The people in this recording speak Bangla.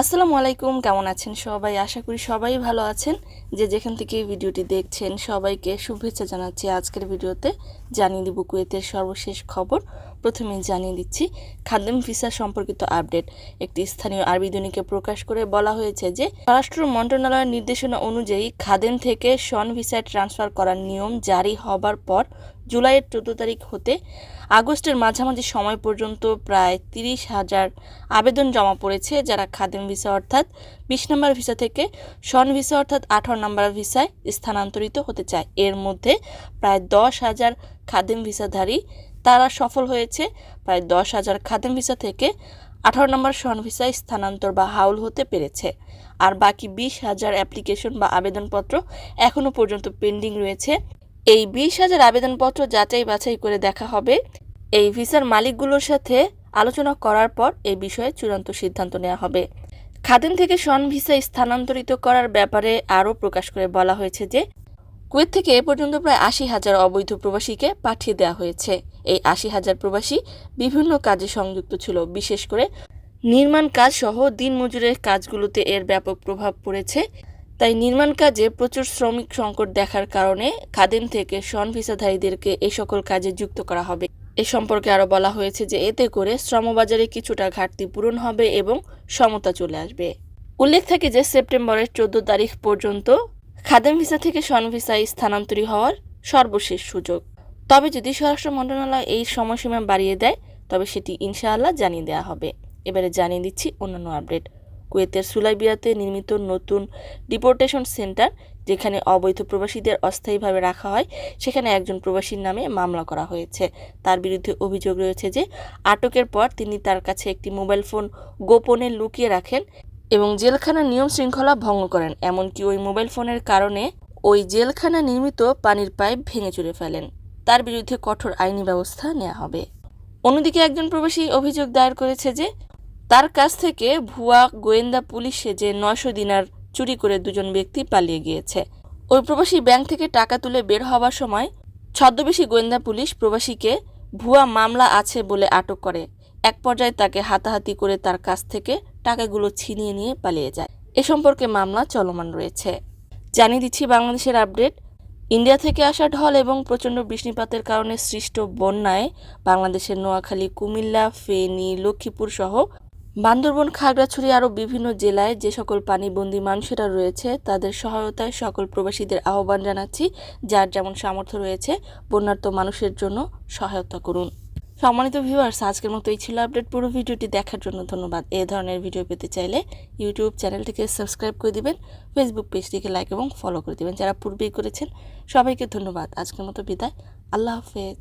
আসসালামু আলাইকুম, কেমন আছেন সবাই? আশা করি সবাই ভালো আছেন। যে যেখান থেকে ভিডিওটি দেখছেন, সবাইকে শুভেচ্ছা জানাচ্ছি। আজকের ভিডিওতে জানিয়ে দিব কুয়েতের সর্বশেষ খবর। প্রথমে জানিয়ে দিচ্ছি খাদ্যম ভিসা সম্পর্কিত আপডেট। একটি স্থানীয় আরবি দৈনিকে প্রকাশ করে বলা হয়েছে যে, স্বরাষ্ট্র মন্ত্রণালয়ের নির্দেশনা অনুযায়ী খাদেম থেকে শন ভিসায় ট্রান্সফার করার নিয়ম জারি হবার পর জুলাইয়ের চোদ্দ তারিখ হতে আগস্টের মাঝামাঝি সময় পর্যন্ত প্রায় তিরিশ হাজার আবেদন জমা পড়েছে যারা খাদেম ভিসা অর্থাৎ বিশ নম্বর ভিসা থেকে শন ভিসা অর্থাৎ আঠারো নম্বর ভিসায় স্থানান্তরিত হতে চায়। এর মধ্যে প্রায় দশ হাজার খাদেম ভিসাধারী তারা সফল হয়েছে। প্রায় দশ হাজার খাদেম ভিসা থেকে আঠারো নম্বর শন ভিসায় স্থানান্তর বা হাউল হতে পেরেছে। আর বাকি বিশ হাজার অ্যাপ্লিকেশন বা আবেদনপত্র এখনও পর্যন্ত পেন্ডিং রয়েছে। এই বিশ হাজার আবেদনপত্র যাচাই বাছাই করে দেখা হবে। এই ভিসার মালিকগুলোর সাথে আলোচনা করার পর এই বিষয়ে চূড়ান্ত সিদ্ধান্ত নেওয়া হবে। খাদেন থেকে শন ভিসা স্থানান্তরিত করার ব্যাপারে আরও প্রকাশ করে বলা হয়েছে যে, কুয়েত থেকে এ পর্যন্ত প্রায় আশি হাজার অবৈধ প্রবাসীকে পাঠিয়ে দেওয়া হয়েছে। এই আশি হাজার প্রবাসী বিভিন্ন কাজে সংযুক্ত ছিল। বিশেষ করে নির্মাণ কাজ সহ দিনমজুরের কাজগুলোতে এর ব্যাপক প্রভাব পড়েছে। তাই নির্মাণ কাজে প্রচুর শ্রমিক সংকট দেখার কারণে খাদেন থেকে শন ভিসাধারীদেরকে এই সকল কাজে যুক্ত করা হবে। এ সম্পর্কে আরও বলা হয়েছে যে এতে করে শ্রমবাজারে কিছুটা ঘাটতি পূরণ হবে এবং সমতা চলে আসবে। উল্লেখ থাকে যে সেপ্টেম্বরের চোদ্দ তারিখ পর্যন্ত খাদেম ভিসা থেকে শন ভিসায় স্থানান্তরী হওয়ার সর্বশেষ সুযোগ। তবে যদি স্বরাষ্ট্র মন্ত্রণালয় এই সময়সীমা বাড়িয়ে দেয়, তবে সেটি ইনশাআল্লাহ জানিয়ে দেওয়া হবে। এবারে জানিয়ে দিচ্ছি অন্যান্য আপডেট। কুয়েতের সুলাইবিয়াতে নির্মিত নতুন ডিপোর্টেশন সেন্টার, যেখানে অবৈধ প্রবাসীদের অস্থায়ীভাবে রাখা হয়, সেখানে একজন প্রবাসীর নামে মামলা করা হয়েছে। তার বিরুদ্ধে অভিযোগ রয়েছে যে, আটকের পর তিনি তার কাছে একটি মোবাইল ফোন গোপনে লুকিয়ে রাখেন এবং জেলখানার নিয়ম শৃঙ্খলা ভঙ্গ করেন, এমনকি ওই মোবাইল ফোনের কারণে ওই জেলখানা নির্মিত পানির পাইপ ভেঙে চুরে ফেলেন। তার বিরুদ্ধে কঠোর আইনি ব্যবস্থা নেওয়া হবে। অন্যদিকে একজন প্রবাসী অভিযোগ দায়ের করেছে যে তার কাছ থেকে ভুয়া গোয়েন্দা পুলিশ সেজে নয়শো দিনার চুরি করে দুজন ব্যক্তি পালিয়ে গিয়েছে। ওই প্রবাসী ব্যাংক থেকে টাকা তুলে বের হওয়ার সময় ছদ্মবেশী গোয়েন্দা পুলিশ প্রবাসীকে ভুয়া মামলা আছে বলে আটক করে। এক পর্যায়ে তাকে হাতাহাতি করে তার কাছ থেকে টাকাগুলো ছিনিয়ে নিয়ে পালিয়ে যায়। এ সম্পর্কে মামলা চলমান রয়েছে। জানিয়ে দিচ্ছি বাংলাদেশের আপডেট। ইন্ডিয়া থেকে আসা ঢল এবং প্রচণ্ড বৃষ্টিপাতের কারণে সৃষ্ট বন্যায় বাংলাদেশের নোয়াখালী, কুমিল্লা, ফেনী, লক্ষ্মীপুর সহ বান্দরবন, খাগড়াছড়ি আরও বিভিন্ন জেলায় যে সকল পানিবন্দী মানুষেরা রয়েছে, তাদের সহায়তায় সকল প্রবাসীদের আহ্বান জানাচ্ছি। যার যেমন সামর্থ্য রয়েছে, বন্যার্ত মানুষের জন্য সহায়তা করুন। সম্মানিত ভিউয়ার্স আজকের মতো এই ছিল আপডেট পুরো ভিডিওটি দেখার জন্য ধন্যবাদ। এ ধরনের ভিডিও পেতে চাইলে ইউটিউব চ্যানেলটিকে সাবস্ক্রাইব করে দিবেন ফেসবুক পেজটিকে লাইক এবং ফলো করে দিবেন। যারা পূর্বেই করেছেন, সবাইকে ধন্যবাদ। আজকের মতো বিদায়। আল্লাহ হাফেজ।